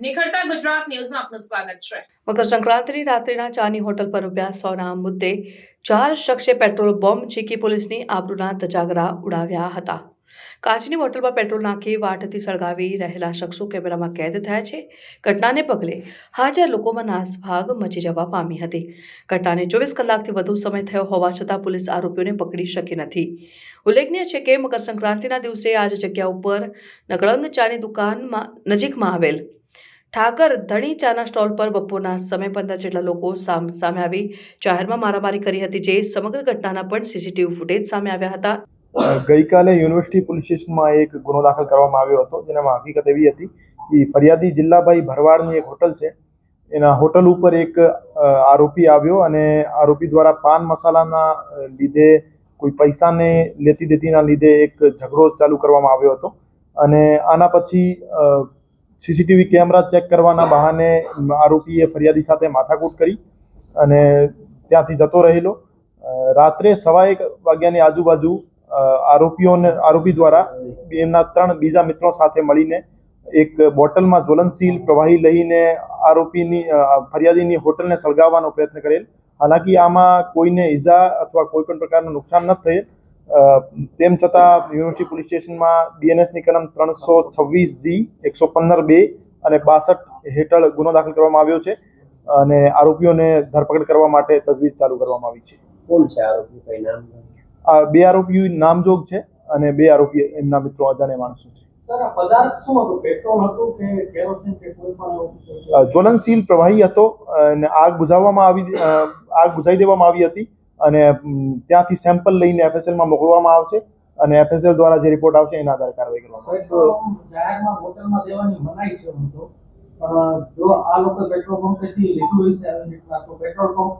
ગુજરાત ન્યૂઝમાં આપનું સ્વાગત છે. મકર સંક્રાંતિની રાત્રિના ચાની હોટલ પર રૂપિયા સોના મુદ્દે ચાર શખ્સે પેટ્રોલ બોમ્બ ચીકી પોલીસની આબરૂના ધજાગરા ઉડાવ્યા હતા. કાચની બોટલમાં પેટ્રોલ નાખી વાટથી સળગાવી રહેલા શખ્સો કેમેરામાં કેદ થયા છે. ઘટનાને પગલે હાજર લોકોમાં નાસભાગ મચી જવા પામી હતી. ઘટનાને ચોવીસ કલાકથી વધુ સમય થયો હોવા છતાં પોલીસ આરોપીઓને પકડી શકી નથી. ઉલ્લેખનીય છે કે મકર સંક્રાંતિના દિવસે આ જગ્યા ઉપર નકળંગ ચાની દુકાનમાં નજીકમાં આવેલ ઠાકર ધણી ચાના સ્ટોલ પર બપોરના સમય પંદર જેટલા લોકો સામ, સામે આવી જાહેરમાં મારામારી કરી હતી જે સમગ્ર ઘટનાના પણ સીસીટીવી ફૂટેજ સામે આવ્યા હતા. ગઈકાલે યુનિવર્સિટી પોલીસ સ્ટેશનમાં એક ગુનો દાખલ કરવામાં આવ્યો હતો, જેનામાં હકીકત એવી હતી કે ફરિયાદી જિલ્લાભાઈ ભરવાડની એક હોટલ છે. એના હોટલ ઉપર એક આરોપી આવ્યો અને આરોપી દ્વારા પાન મસાલાના લીધે કોઈ પૈસાને લેતી દેતીના લીધે એક ઝઘડો ચાલુ કરવામાં આવ્યો હતો. અને આના પછી સીસીટીવી કેમેરા ચેક કરવાના બહાને આરોપીએ ફરિયાદી સાથે માથાકૂટ કરી અને ત્યાંથી જતો રહેલો. રાત્રે સવા એક વાગ્યાની આજુબાજુ આરોપીઓને, આરોપી દ્વારા એમના ત્રણ બીજા મિત્રો સાથે મળીને એક બોટલમાં જ્વલનશીલ પ્રવાહી લઈને આરોપીની ફરિયાદીની હોટલને સળગાવવાનો પ્રયત્ન કરેલ. હાલાકી આમાં કોઈને ઈજા અથવા કોઈ પણ પ્રકારનું નુકસાન ન થયેલ તેમ છતાં યુનિવર્સિટી પોલીસ સ્ટેશનમાં બીએનએસની કલમ ત્રણસો છવ્વીસ જી એકસો પંદર બે અને બાસઠ હેઠળ ગુનો દાખલ કરવામાં આવ્યો છે અને આરોપીઓને ધરપકડ કરવા માટે તજવીજ ચાલુ કરવામાં આવી છે. કોણ છે આરોપી? કઈ નામ? આ બે આરોપીઓ નામજોગ છે અને બે આરોપી એમના મિત્રો અજાણ્યા માણસો છે. સર આ પદાર્થ શું હતું? પેટ્રોલ હતું કે કેરોસીન કે કોઈ પણ એવું અ, જ્વલનશીલ પ્રવાહી હતો અને આગ બુઝાવવામાં આવી આગ બુઝાવી દેવામાં આવી હતી. અને ત્યાંથી સેમ્પલ લઈને એફએસએલમાં મોકલવામાં આવશે અને એફએસએલ દ્વારા જે રિપોર્ટ આવશે એના આધારે કાર્યવાહી કરવામાં આવશે. જાહેરમાં હોટલમાં દેવાની મનાઈ છે પણ જો આ લોકો પેટ્રોલ પંપેથી લીધું હોય છે આવી રીતના તો પેટ્રોલ પંપ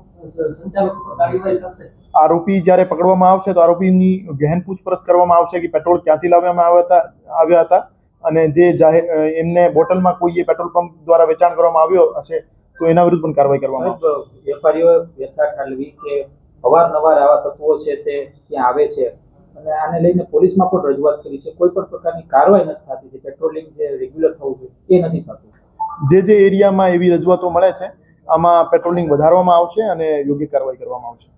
સંચાલક પર કાર્યવાહી થશે. આરોપી જ્યારે પકડવામાં આવશે તો આરોપીની ગહેન પૂછપરછ કરવામાં આવશે કે પેટ્રોલ ક્યાંથી લાવવામાં આવ્યા હતા આવ્યા હતા. અને જે જાહેર એમને બોટલમાં કોઈએ પેટ્રોલ પંપ દ્વારા વેચાણ કરવામાં આવ્યો હશે તો એના વિરુદ્ધ પણ કાર્યવાહી કરવામાં આવશે. વેપારીઓ વ્યથા ઠાલવી કે અવારનવાર આવા તત્વો છે તે ત્યાં આવે છે. અને આને લઈને પોલીસમાં પણ રજૂઆત કરી છે. કોઈ પણ પ્રકારની કાર્યવાહી નથી થતી. જે પેટ્રોલિંગ જે રેગ્યુલર થવું જોઈએ એ નથી થતું. જે જે એરિયામાં એવી રજૂઆતો મળે છે, આમાં પેટ્રોલિંગ વધારવામાં આવશે અને યોગ્ય કાર્યવાહી કરવામાં આવશે.